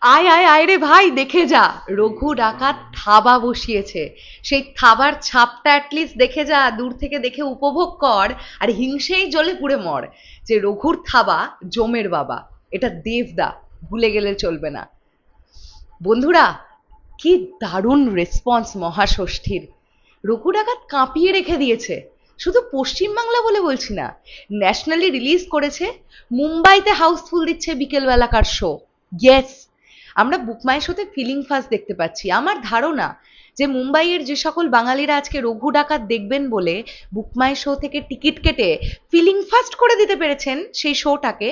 আয় আয় আয় রে ভাই, দেখে যা। রঘু ডাকাত থাবা বসিয়েছে। সেই থাবার ছাপটা অ্যাটলিস্ট দেখে যা, দূর থেকে দেখে উপভোগ কর, আর হিংসেই জলে পুড়ে মর। যে রঘুর থাবা, জমের বাবা, এটা দেবদা, ভুলে গেলে চলবে না। বন্ধুরা, কি দারুণ রেসপন্স মহাষষ্ঠীর। রঘু ডাকাত কাঁপিয়ে রেখে দিয়েছে। শুধু পশ্চিমবাংলা বলে বলছি না ন্যাশনালি রিলিজ করেছে, মুম্বাইতে হাউসফুল দিচ্ছে বিকেলবেলাকার শো ইয়েস আমরা বুকমাই শোতে ফিলিং ফাস্ট দেখতে পাচ্ছি। আমার ধারণা যে মুম্বাইয়ের যে সকল বাঙালিরা আজকে রঘু ডাকাত দেখবেন বলে বুকমাই শো থেকে টিকিট কেটে ফিলিং ফাস্ট করে দিতে পেরেছেন সেই শোটাকে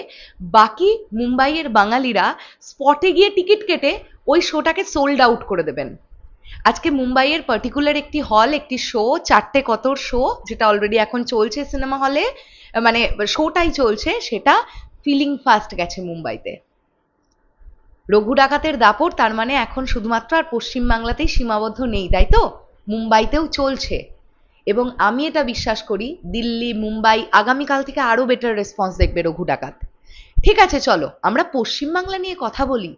বাকি মুম্বাইয়ের বাঙালিরা স্পটে গিয়ে টিকিট কেটে ওই শোটাকে সোল্ড আউট করে দেবেন। আজকে মুম্বাইয়ের পার্টিকুলার একটি হল একটি শো চারটে কতর শো যেটা অলরেডি এখন চলছে সিনেমা হলে মানে শোটাই চলছে, সেটা ফিলিং ফাস্ট গেছে মুম্বাইতে। রঘু ডাকাতের দাপট, তার মানে এখন শুধুমাত্র আর পশ্চিমবাংলাতেই সীমাবদ্ধ নেই, তাই তো? মুম্বাইতেও চলছে। এবং আমি এটা বিশ্বাস করি, দিল্লি, মুম্বাই আগামীকাল থেকে আরও বেটার রেসপন্স দেখবে রঘু ডাকাত। ঠিক আছে, চলো, আমরা পশ্চিমবাংলা নিয়ে কথা বলি।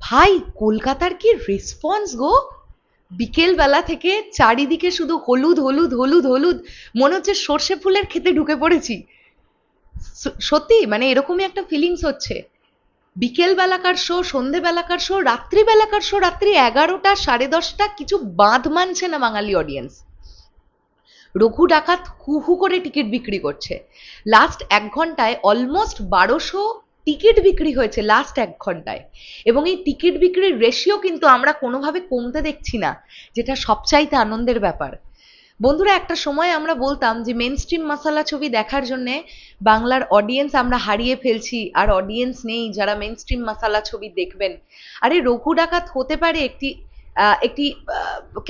ভাই, কলকাতার কি রেসপন্স গো? বিকেল বেলা থেকে চারিদিকে শুধু হলুদ হলুদ হলুদ হলুদ, মনে হচ্ছে সর্ষে ফুলের খেতে ঢুকে পড়েছি। সত্যি? মানে এরকমই একটা ফিলিংস হচ্ছে। বিকেল বেলাকার শো সন্ধে বেলাকার শো রাত্রি বেলাকার শো রাত্রি এগারোটা, সাড়ে দশটা, কিছু বাঁধ মানছে না বাঙালি অডিয়েন্স রঘু ডাকাত হু হু করে টিকিট বিক্রি করছে। লাস্ট এক ঘন্টায় অলমোস্ট বারোশো টিকিট বিক্রি হয়েছে লাস্ট এক ঘন্টায়। এবং এই টিকিট বিক্রির রেশিও কিন্তু আমরা কোনোভাবে কমতে দেখছি না, যেটা সবচাইতে আনন্দের ব্যাপার। বন্ধুরা, একটা সময় আমরা বলতাম যে মেন স্ট্রিম মশালা ছবি দেখার জন্য বাংলার অডিয়েন্স আমরা হারিয়ে ফেলছি, আর অডিয়েন্স নেই যারা মেন স্ট্রিম মশালা ছবি দেখবেন। আরে, রঘু ডাকাত হতে পারে একটি একটি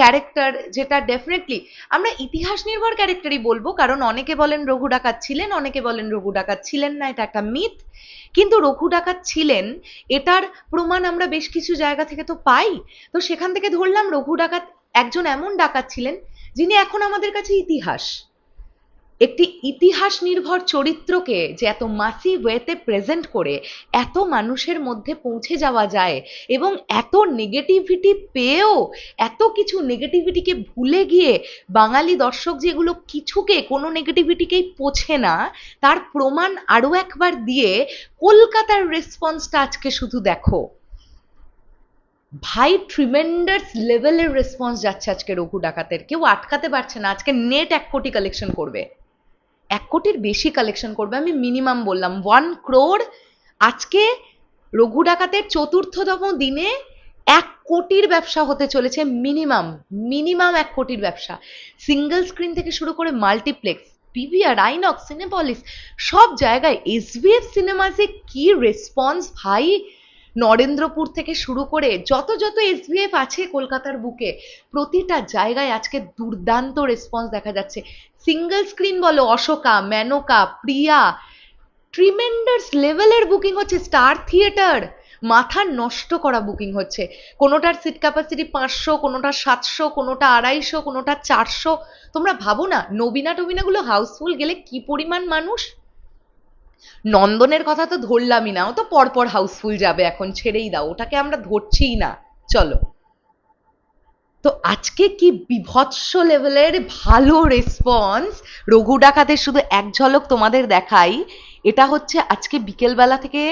ক্যারেক্টার যেটা ডেফিনেটলি আমরা ইতিহাস নির্ভর ক্যারেক্টারই বলব, কারণ অনেকে বলেন রঘু ডাকাত ছিলেন, অনেকে বলেন রঘু ডাকাত ছিলেন না, এটা একটা মিথ কিন্তু রঘু ডাকাত ছিলেন, এটার প্রমাণ আমরা বেশ কিছু জায়গা থেকে তো পাই। তো সেখান থেকে ধরলাম রঘু ডাকাত একজন এমন ডাকাত ছিলেন যিনি এখন আমাদের কাছে ইতিহাস। একটি ইতিহাস নির্ভর চরিত্রকে যে এত মাসি ওয়েতে প্রেজেন্ট করে, এত মানুষের মধ্যে পৌঁছে যাওয়া যায় এবং এত নেগেটিভিটি পেয়েও এত কিছু নেগেটিভিটিকে ভুলে গিয়ে বাঙালি দর্শক যেগুলো কিছুকে কোনো নেগেটিভিটিকেই পোছে না, তার প্রমাণ আরও একবার দিয়ে কলকাতার রেসপন্সটা আজকে শুধু দেখো। ভাই ট্রিমেন্ডাস লেভেলের রেসপন্স যাচ্ছে আজকে রঘু ডাকাতের। কেউ আটকাতে পারছে না। আজকে নেট এক কোটি কালেকশন করবে। এক কোটির বেশি কালেকশন করবে, আমি মিনিমাম বললাম। ওয়ান ক্রোর আজকে রঘু ডাকাতের চতুর্থতম দিনে এক কোটির ব্যবসা হতে চলেছে মিনিমাম মিনিমাম এক কোটির ব্যবসা। সিঙ্গেল স্ক্রিন থেকে শুরু করে মাল্টিপ্লেক্স পিভিআর আইনক্স সিনেপলিস সব জায়গায় এসভিএফ সিনেমাসে কি রেসপন্স ভাই? নরেন্দ্রপুর থেকে শুরু করে যত যত এসভিএফ আছে কলকাতার বুকে, প্রতিটা জায়গায় আজকে দুর্দান্ত রেসপন্স দেখা যাচ্ছে। সিঙ্গেল স্ক্রিন বলো, অশোকা, মেনকা, প্রিয়া ট্রিমেন্ডাস লেভেলের বুকিং হচ্ছে স্টার থিয়েটার মাথা নষ্ট করা বুকিং হচ্ছে। কোনোটার সিট ক্যাপাসিটি পাঁচশো কোনোটা সাতশো, কোনোটা আড়াইশো, কোনোটা চারশো, তোমরা ভাবো না নবীনা টবিনাগুলো হাউসফুল গেলে কি পরিমাণ মানুষ? নন্দনের কথা তো ধরলামই না, ও তো পরপর হাউসফুল যাবে এখন, ছেড়েই দাও, ওটাকে আমরা ধরছিই না, চলো। তো আজকে কি বিভৎস লেভেলের ভালো রেসপন্স রঘু ডাকাতের শুধু এক ঝলক তোমাদের দেখাই, এটা হচ্ছে আজকে বিকেলবেলা থেকে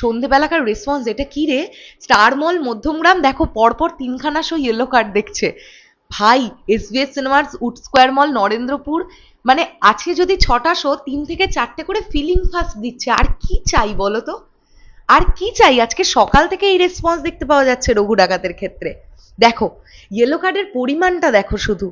সন্ধেবেলাকার রেসপন্স এটা কি রে? স্টার মল মধ্যমগ্রাম, দেখো পরপর তিনখানা শো ইয়েলো কার্ড দেখছে। ভাই SBS cinemas wood square mall Narendrapur মানে আছে যদি ছটা শো তিন থেকে চারটে করে ফিলিং ফাস্ট দিচ্ছে, আর কি চাই বলো তো? আর কি চাই? আজকে সকাল থেকে এই রেসপন্স দেখতে পাওয়া যাচ্ছে রঘু ডাকাতের ক্ষেত্রে। দেখো ইয়েলো কার্ডের পরিমাণটা দেখো শুধু।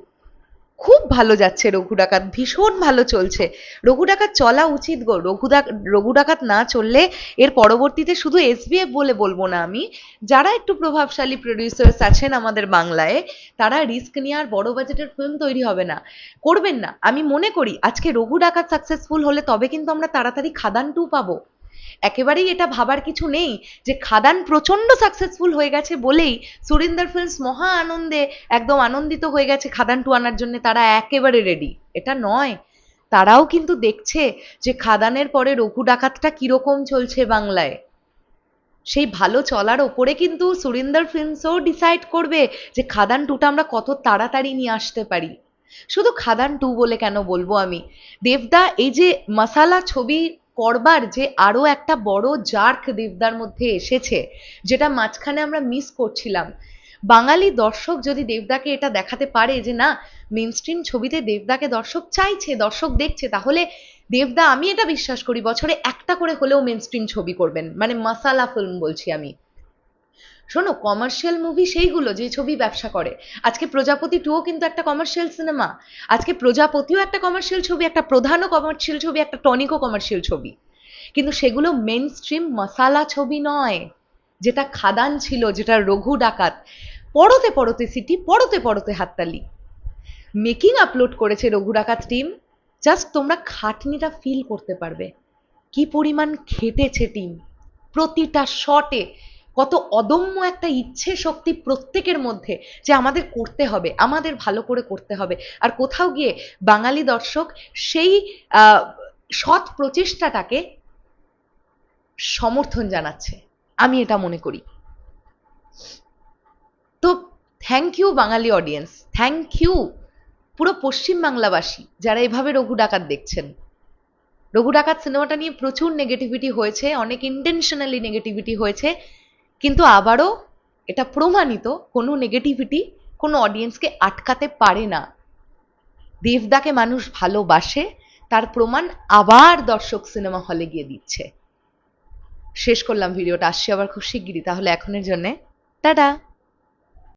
খুব ভালো যাচ্ছে রঘু ডাকাত, ভীষণ ভালো চলছে। রঘু ডাকাত চলা উচিত গো, রঘু রঘু ডাকাত না চললে এর পরবর্তীতে শুধু এসবিএফ বলে বলব না আমি। যারা একটু প্রভাবশালী প্রডিউসার্স আছেন আমাদের বাংলায়, তারা রিস্ক নিয়ে আর বড় বাজেটের ফিল্ম তৈরি হবে না। করবেন না। আমি মনে করি, আজকে রঘু ডাকাত সাকসেসফুল হলে তবে কিন্তু আমরা তাড়াতাড়ি খাদান টু পাবো। একেবারেই এটা ভাবার কিছু নেই যে খাদান প্রচণ্ড সাকসেসফুল হয়ে গেছে বলেই সুরিন্দর ফিল্মস মহা আনন্দে একদম আনন্দিত হয়ে গেছে খাদান টু আনার জন্য। তারা একেবারে রেডি এটা নয়। তারাও কিন্তু দেখছে যে খাদানের পরে রঘু ডাকাতটা কীরকম চলছে বাংলায়। সেই ভালো চলার ওপরে কিন্তু সুরিন্দর ফিল্মসও ডিসাইড করবে যে খাদান টুটা আমরা কত তাড়াতাড়ি নিয়ে আসতে পারি। শুধু খাদান টু বলে কেন বলব আমি? দেবদা, এই যে মশালা ছবি করবার যে আরও একটা বড় জার্ক দেবদার মধ্যে এসেছে, যেটা মাঝখানে আমরা মিস করছিলাম। বাঙালি দর্শক যদি দেবদাকে এটা দেখাতে পারে যে না মেন স্ট্রিম ছবিতে দেবদাকে দর্শক চাইছে, দর্শক দেখছে, তাহলে দেবদা, আমি এটা বিশ্বাস করি, বছরে একটা করে হলেও মেন স্ট্রিম ছবি করবেন। মানে মাসালা ফিল্ম বলছি আমি। শোনো কমার্শিয়াল মুভি সেইগুলো যে ছবি ব্যবসা করে। আজকে প্রজাপতি টুও কিন্তু একটা কমার্শিয়াল সিনেমা আজকে প্রজাপতিও একটা কমার্শিয়াল ছবি, একটা প্রধানও কমার্শিয়াল ছবি, একটা টনিকও কমার্শিয়াল ছবি। কিন্তু সেগুলো মেন স্ট্রিম মশালা ছবি নয়, যেটা খাদান ছিল, যেটা রঘু ডাকাত। পড়তে পড়তে সিটি পড়তে পড়তে হাততালি। মেকিং আপলোড করেছে রঘু ডাকাত টিম জাস্ট তোমরা খাটনিটা ফিল করতে পারবে। কি পরিমাণ খেটেছে টিম প্রতিটা শটে কত অদম্য একটা ইচ্ছে শক্তি প্রত্যেকের মধ্যে যে আমাদের করতে হবে, আমাদের ভালো করে করতে হবে। আর কোথাও গিয়ে বাঙালি দর্শক সেই সৎ প্রচেষ্টাটাকে সমর্থন জানাচ্ছে। আমি এটা মনে করি। তো thank you Bangali audience thank you পুরো পশ্চিম বাংলাবাসী যারা এভাবে রঘু ডাকাত দেখছেন। রঘু ডাকাত সিনেমাটা নিয়ে প্রচুর নেগেটিভিটি হয়েছে, অনেক ইন্টেনশনালি নেগেটিভিটি হয়েছে। কিন্তু আবারও এটা প্রমাণিত, কোনো নেগেটিভিটি কোনো অডিয়েন্সকে আটকাতে পারে না। দেবদাকে মানুষ ভালোবাসে, তার প্রমাণ আবার দর্শক সিনেমা হলে গিয়ে দিচ্ছে। শেষ করলাম ভিডিওটা, আসছি আবার খুব শিগগিরই, তাহলে এখনের জন্যে, টাটা!